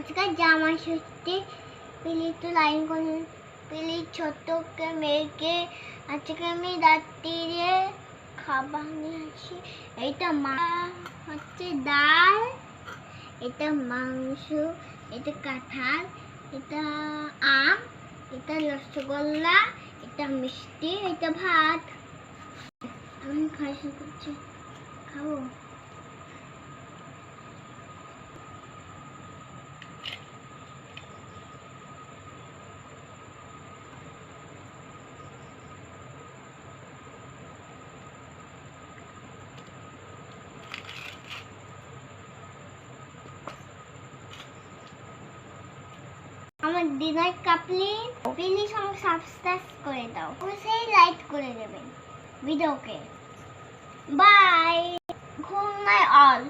আজকে জামা ষষ্ঠী পিলি তো লাইন করে পিলি ছোটকে, মেয়েকে, আজকে আমি রাত্রিরে খাবার নিয়ে আসি। এইটা মা হচ্ছে ডাল, এটা মাংস, এটা কাঁঠাল, এটা আম, এটা রসগোল্লা, এটা মিষ্টি, এটা ভাত। আমি খাই করছি। খাব? আমার ডিনার কাপলি প্লিজ আমাকে সাবস্ক্রাইব করে দাও। সেই লাইক করে দেবেন। ভিডিওকে বাই ঘুম নাই অল